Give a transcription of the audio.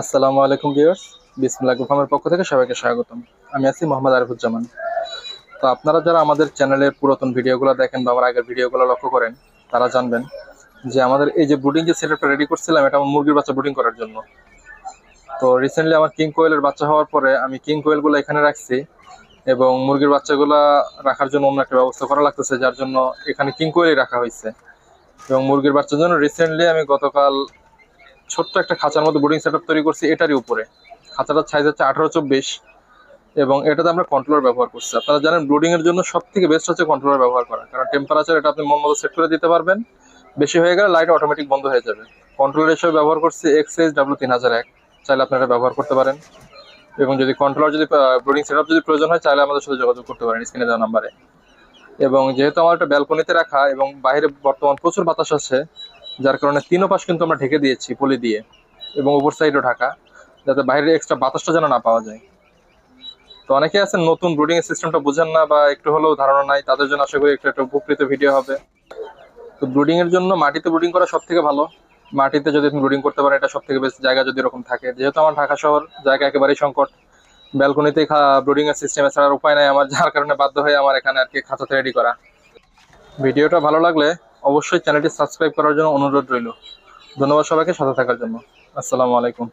আসসালামু আলাইকুম ভিউয়ার্স, বিসমুল্লাহ ফার্মের পক্ষ থেকে সবাইকে স্বাগতম। আমি আছি মোহাম্মদ আরিফুজ্জামান। তো আপনারা যারা আমাদের চ্যানেলের পুরাতন ভিডিওগুলো দেখেন বা আমার আগের ভিডিওগুলো লক্ষ্য করেন, তারা জানবেন যে আমাদের এই যে ব্রুডিং যে সেটআপটা রেডি করছিলাম, এটা আমার মুরগির বাচ্চা ব্রুডিং করার জন্য। তো রিসেন্টলি আমার কিং কোয়েলের বাচ্চা হওয়ার পরে আমি কিং কোয়েলগুলো এখানে রাখছি এবং মুরগির বাচ্চাগুলো রাখার জন্য অন্য একটা ব্যবস্থা করা লাগতেছে, যার জন্য এখানে কিং কোয়েলই রাখা হয়েছে। এবং মুরগির বাচ্চার জন্য রিসেন্টলি আমি গতকাল ছোট্ট একটা খাঁচার মধ্যে বোর্ডিং সেটআপ তৈরি করছি, এটারই উপরে। খাঁচাটার সাইজ হচ্ছে আঠারো চব্বিশ এবং এটাতে আমরা কন্ট্রোলার ব্যবহার করছি। আপনারা জানেন ব্রুডিং এর জন্য সব থেকে বেস্ট হচ্ছে কন্ট্রোলার ব্যবহার করা। কারণ টেম্পারেচার এটা আপনি মন মতো সেট করে দিতে পারবেন। বেশি হয়ে গেলে লাইট অটোমেটিক বন্ধ হয়ে যাবে। কন্ট্রোলার হিসেবে ব্যবহার করছি এক্স এইচ ডাব্লিউ তিন হাজার এক। চাইলে আপনারা ব্যবহার করতে পারেন। এবং যদি কন্ট্রোলার যদি ব্রুডিং সেটআপ যদি প্রয়োজন হয়, চাইলে আমাদের সাথে যোগাযোগ করতে পারেন স্ক্রিনে দেওয়া নাম্বারে এবং যেহেতু আমার একটা ব্যালকনিতে রাখা এবং বাইরে বর্তমান প্রচুর বাতাস আছে যার কারণে তিনও পাশ কিন্তু আমরা ঢেকে দিয়েছি পলি দিয়ে এবং ওপর সাইডও ঢাকা, যাতে বাইরের এক্সট্রা বাতাসটা যেন না পাওয়া যায়। তো অনেকে আছেন নতুন ব্রুডিং সিস্টেমটা বুঝেন না বা একটু হলেও ধারণা নাই, তাদের জন্য আশা করি একটু একটা উপকৃত ভিডিও হবে। তো ব্রুডিং এর জন্য মাটিতে ব্রুডিং করা সব থেকে ভালো। মাটিতে যদি আপনি ব্রুডিং করতে পারেন, এটা সব থেকে বেস্ট জায়গা যদি এরকম থাকে। যেহেতু আমার ঢাকা শহর, জায়গা একেবারেই সংকট। ব্যালকনিতে ব্রুডিং এর সিস্টেম ছাড়ার উপায় নাই আমার, যার কারণে বাধ্য হয়ে আমার এখানে আর কি খাঁচাতে রেডি করা। ভিডিওটা ভালো লাগলে অবশ্যই চ্যানেলটি সাবস্ক্রাইব করার জন্য অনুরোধ রইল। ধন্যবাদ সবাইকে সাথে থাকার জন্য। আসসালামু আলাইকুম।